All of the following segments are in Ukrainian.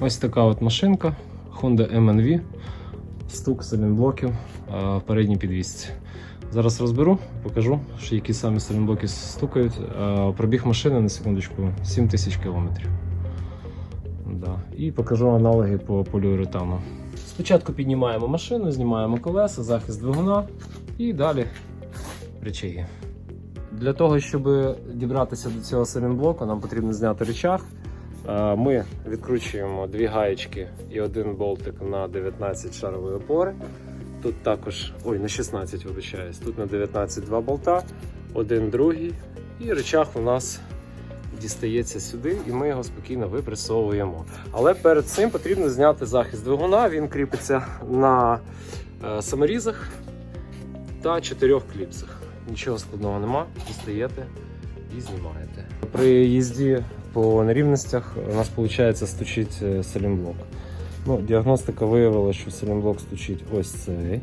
Ось така от машинка Honda MNV. Стук салінблоків е, в передній підвісці. Зараз розберу, покажу, які саме салінблоки стукають. Пробіг машини на секундочку 7 тисяч кілометрів. Да. І покажу аналоги по поліуретану. Спочатку піднімаємо машину, знімаємо колеса, захист двигуна і далі речаги. Для того, щоб дібратися до цього салінблоку, нам потрібно зняти речах. Е, Ми відкручуємо дві гаєчки і один болтик на 19 шарової опори. Тут також, ой, на 16 вибачаюсь. Тут на 19 два болта, один другий. І речах у нас дістається сюди, і ми його спокійно випресовуємо. Але перед цим потрібно зняти захист двигуна. Він кріпиться на е, саморізах та чотирьох кліпсах. Нічого складного нема, дістаєте і знімаєте. При їзді по нерівностях у нас виходить стучить е. Ну, діагностика виявила, що салімблок стучить ось цей.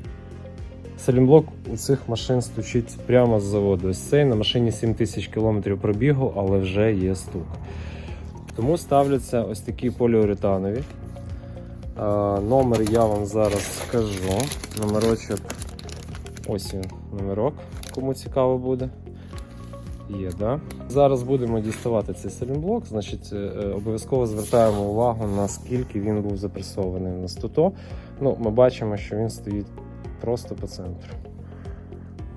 Салімблок у цих машин стучить прямо з заводу. Ось цей на машині 7000 км пробігу, але вже є стук. Тому ставляться ось такі поліуретанові. Е, Номер я вам зараз скажу. Номерочок. Ось він номерок, кому цікаво буде. Є, да? Зараз будемо діставати цей салінблок, значить, е, е, обов'язково звертаємо увагу, наскільки він був запресований на 100. Ну, ми бачимо, що він стоїть просто по центру.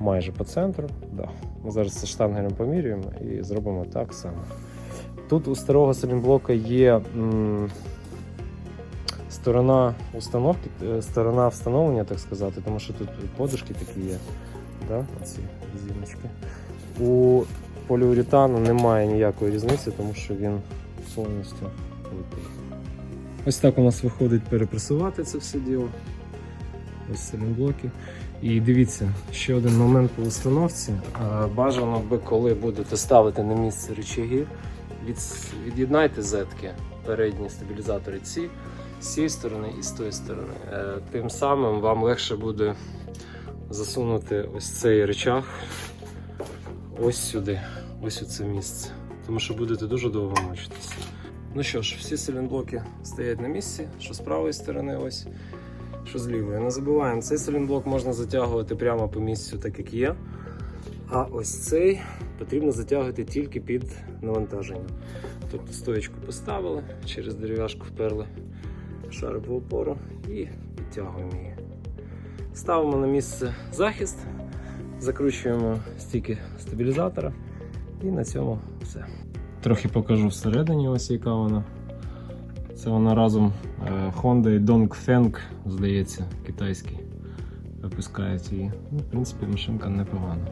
Майже по центру. Да. Ми зараз це штангелем помірюємо і зробимо так само. Тут у старого салінблока є м, сторона установки, е, сторона встановлення, так сказати, тому що тут подушки такі є. Да? Оці зіночки. У поліуретану немає ніякої різниці, тому що він повністю литий. Ось так у нас виходить перепресувати це все діло. Ось салінблоки. І дивіться, ще один момент по установці. Бажано би, коли будете ставити на місце речаги, від- від'єднайте зетки, передні стабілізатори ці, з цієї сторони і з тої сторони. Е, Тим самим вам легше буде засунути ось цей речах ось сюди, ось у це місце. Тому що будете дуже довго мучитися. Ну що ж, всі силінблоки стоять на місці, що з правої сторони, ось, що з лівої. Не забуваємо, цей силінблок можна затягувати прямо по місцю, так як є. А ось цей потрібно затягувати тільки під навантаженням. Тобто стоєчку поставили, через дерев'яшку вперли шарову опору і підтягуємо її. Ставимо на місце захист, закручуємо стільки стабілізатора і на цьому все. Трохи покажу всередині, ось яка вона. Це вона разом е, Honda і Dongfeng, здається, китайський. Випускають її. Ну, в принципі, машинка непогана.